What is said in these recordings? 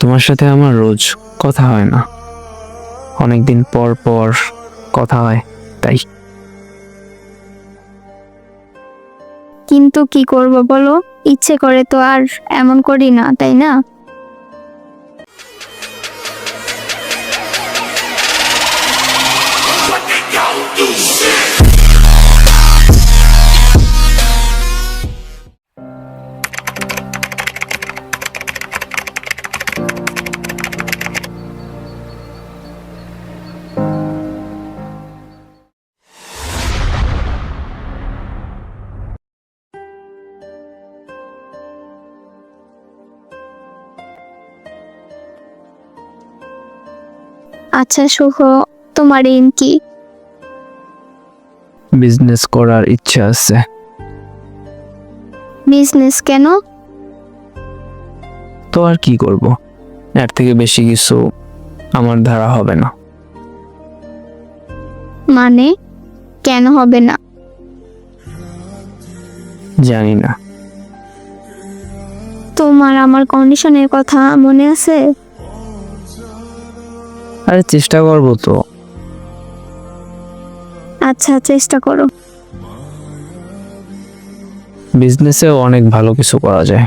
তোমার সাথে আমার রোজ কথা হয় না। অনেকদিন পর পর কথা হয়, তাই। কিন্তু কি করব বলো? ইচ্ছে করে তো আর এমন করি না, তাই না? আচ্ছা শুভ। তোমার এম কি? বিজনেস করার ইচ্ছা আছে। বিজনেস কেন? তো আর কি করব? এর থেকে বেশি কিছু আমার ধারা হবে না। মানে? কেন হবে না? জানি না। তোমার আমার কন্ডিশনের কথা মনে আছে? আরে চেষ্টা করব তো। আচ্ছা চেষ্টা করো। বিজনেসেও অনেক ভালো কিছু করা যায়।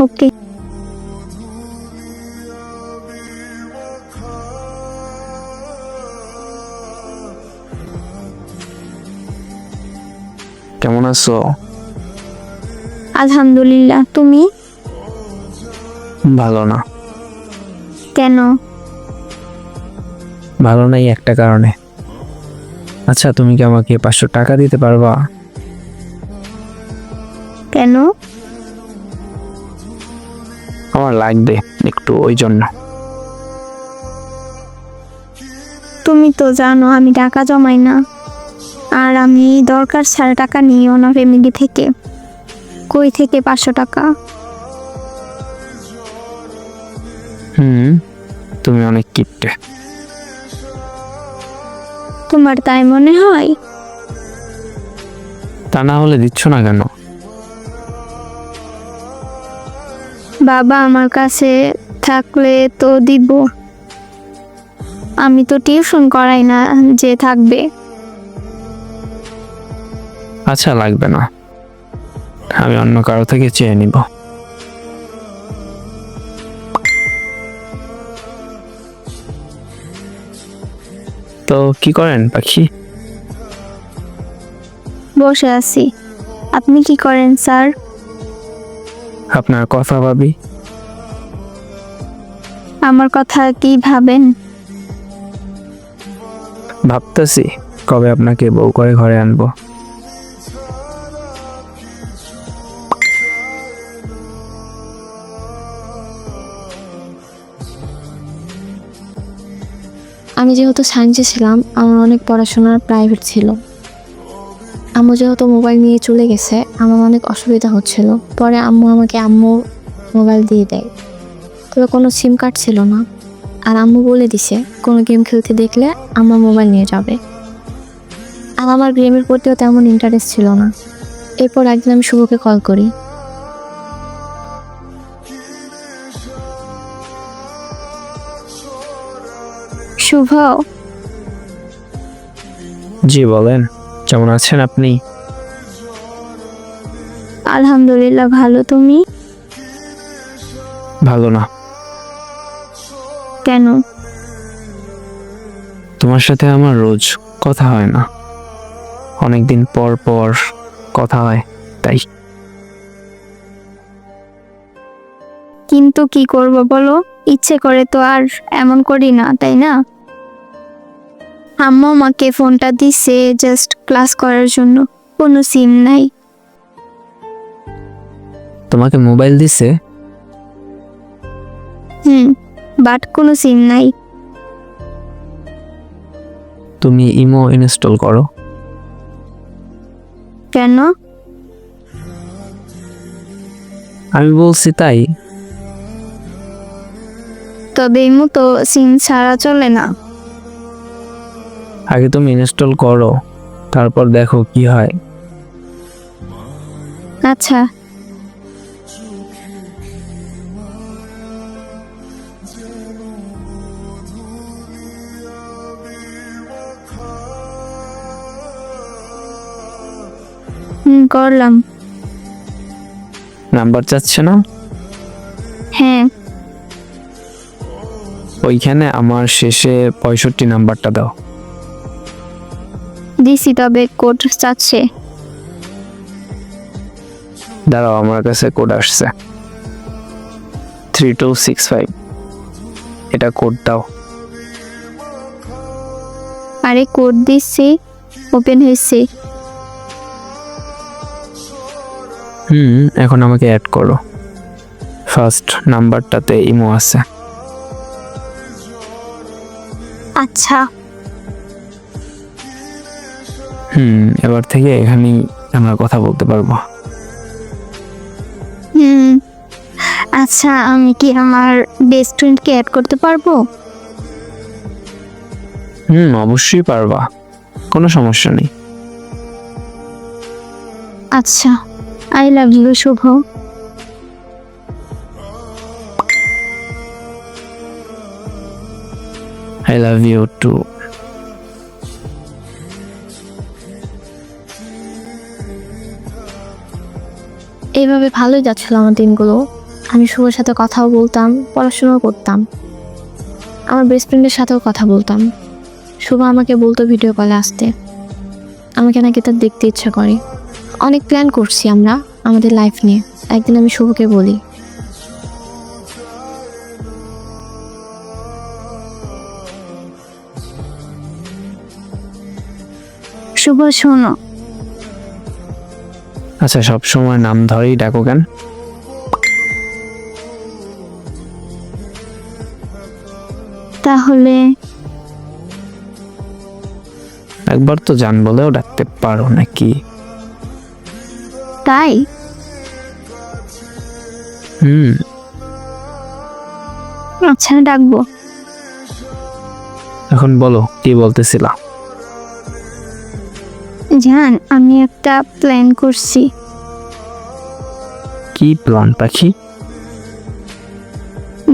ওকে। কেমন আছো? আলহামদুলিল্লাহ তুমি? ভালো না। কেন? ভালো নাই একটা কারণে। আচ্ছা তুমি কি আমাকে পাঁচশো টাকা দিতে পারবা? কেন? আমার লাগবে একটু ওই জন্য। তুমি তো জানো আমি টাকা জমাই না। আর আমি দরকার ছাড়া টাকা নিও না ফ্যামিলি থেকে। কই থেকে পাঁচশো টাকা? হুম। তুমি অনেক কিপটে। তোমার তাই মনে হয়? তা না হলে দিচ্ছ না কেন? বাবা আমার কাছে থাকলে তো দিব। আমি তো টিউশন করাই না যে থাকবে। আচ্ছা লাগবে না। আমি অন্য কারও থেকে চেয়ে নিব। তো কি করেন পাখি? বসে আছি। আপনি কি করেন স্যার? আপনার কথা ভাবি। আমার কথা কি ভাবেন? ভাবতেছি কবে আপনাকে বউ করে ঘরে আনব। আমি যেহেতু সায়েন্সে ছিলাম, আমার অনেক পড়াশোনার প্রাইভেট ছিল। আম্মু যেহেতু মোবাইল নিয়ে চলে গেছে, আমার অনেক অসুবিধা হচ্ছিল। পরে আম্মু আমাকে আম্মু মোবাইল দিয়ে দেয়। তবে কোনো সিম কার্ড ছিল না। আর আম্মু বলে দিছে, কোনো গেম খেলতে দেখলে আমার মোবাইল নিয়ে যাবে। আর আমার গেমের প্রতিও তেমন ইন্টারেস্ট ছিল না। এরপর একদিন আমি শুভকে কল করি। শুভ। জি বলেন। কেমন আছেন আপনি? আলহামদুলিল্লাহ ভালো। তুমি? ভালো না। কেন? তোমার সাথে আমার রোজ কথা হয় না। অনেকদিন পর পর কথা হয় তাই। কিন্তু কি করব বলো? ইচ্ছে করে তো আর এমন করি না তাই না? আম্মু আমাকে ফোনটা দিছে জাস্ট ক্লাস করার জন্য। কোনো সিম নাই। তোমাকে মোবাইল দিছে? হুম বাট কোনো সিম নাই। তুমি ইমো ইনস্টল করো। কেন? আমি বলছি তাই। তবে ইমো তো সিম ছাড়া চলে না। আগে তুমি ইনস্টল করো তারপর দেখো কি হয়। আচ্ছা। হুম করলাম। নাম্বার চাচ্ছে না? হ্যাঁ। ওইখানে আমার শেষে পঁয়ষট্টি নাম্বারটা দাও। দিছি তবে কোড চাচ্ছে। দাঁড়াও আমার কাছে কোড আসছে। থ্রি টু সিক্স ফাইভ এটা কোড দাও। আরে কোড দিচ্ছি ওপেন হয়েছে। হুম এখন আমাকে অ্যাড করো। ফার্স্ট নাম্বারটাতে ইমো আছে। আচ্ছা। হুম এবার থেকে এখানেই আমরা কথা বলতে পারব। হুম আচ্ছা আমি কি আমার বেস্ট ফ্রেন্ডকে অ্যাড করতে পারব? হুম অবশ্যই পারবা কোনো সমস্যা নেই। আচ্ছা I love you Shubho. I love you too এইভাবে ভালোই যাচ্ছিল আমার দিনগুলো। আমি শুভর সাথে কথাও বলতাম, পড়াশোনাও করতাম। আমার বেস্ট ফ্রেন্ডের সাথেও কথা বলতাম। শুভ আমাকে বলতো ভিডিও কলে আসতে। আমাকে নাকি তার দেখতে ইচ্ছা করে। অনেক প্ল্যান করছি আমরা, আমাদের লাইফ নিয়ে। একদিন আমি শুভকে বলি। শুভ, শোনো। আচ্ছা সব সময় নাম ধরেই ডাকো কেন? তাহলে? একবার তো জান বলেও ডাকতে পারো নাকি? তাই? হুম। আচ্ছা ডাকবো। এখন বলো কি বলতেছিলা? জান আমি একটা প্ল্যান করছি। কি প্ল্যান পাখি?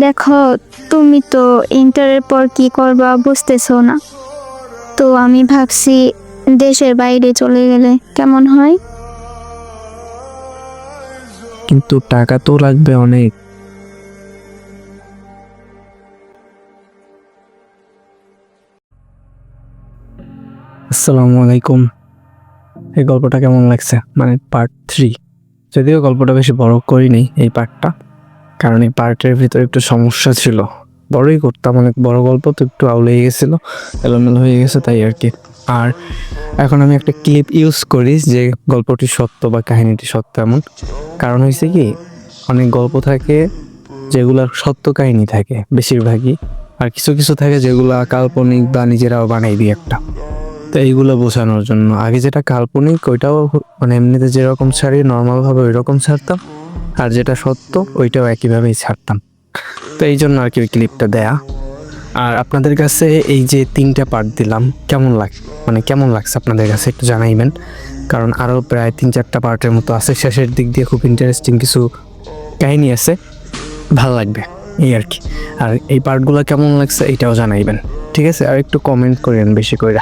দেখো তুমি তো ইন্টারের পর কি করবা বুঝতেছো না। তো আমি ভাবছি দেশের বাইরে চলে গেলে কেমন হয়? কিন্তু টাকা তো লাগবে অনেক। আসসালামু আলাইকুম। এই গল্পটা কেমন লাগছে? মানে পার্ট থ্রি যদিও গল্পটা বেশি বড় করিনি এই পার্টটা কারণ এই পার্টের ভিতরে একটু সমস্যা ছিল। বড়ই করতাম, অনেক বড় গল্প তো একটু আউলে গেছিল, এলোমেলো হয়ে গেছে তাই আর কি। আর এখন আমি একটা ক্লিপ ইউজ করি যে গল্পটি সত্য বা কাহিনীটি সত্য এমন। কারণ হয়েছে কি, অনেক গল্প থাকে যেগুলোর সত্য কাহিনী থাকে, বেশিরভাগই। আর কিছু কিছু থাকে যেগুলো কাল্পনিক বা নিজেরাও বানাই দিই একটা। তো এইগুলো বোঝানোর জন্য। আগে যেটা কাল্পনিক, ওইটাও মানে এমনিতে যেরকম ছাড়ি নর্মালভাবে ওই রকম ছাড়তাম। আর যেটা সত্য, ওইটাও একইভাবেই ছাড়তাম। তো এই জন্য আর কি ওই ক্লিপটা দেয়া। আর আপনাদের কাছে এই যে তিনটা পার্ট দিলাম, কেমন লাগ মানে কেমন লাগছে আপনাদের কাছে একটু জানাইবেন? কারণ আরও প্রায় তিন, চারটা পার্টের মতো আছে। শেষের দিক দিয়ে খুব ইন্টারেস্টিং কিছু কাহিনী আছে। ভালো লাগবে, এই আর কি। আর এই পার্টগুলো কেমন লাগছে, এটাও জানাইবেন। ঠিক আছে? আর একটু কমেন্ট করেন বেশি করে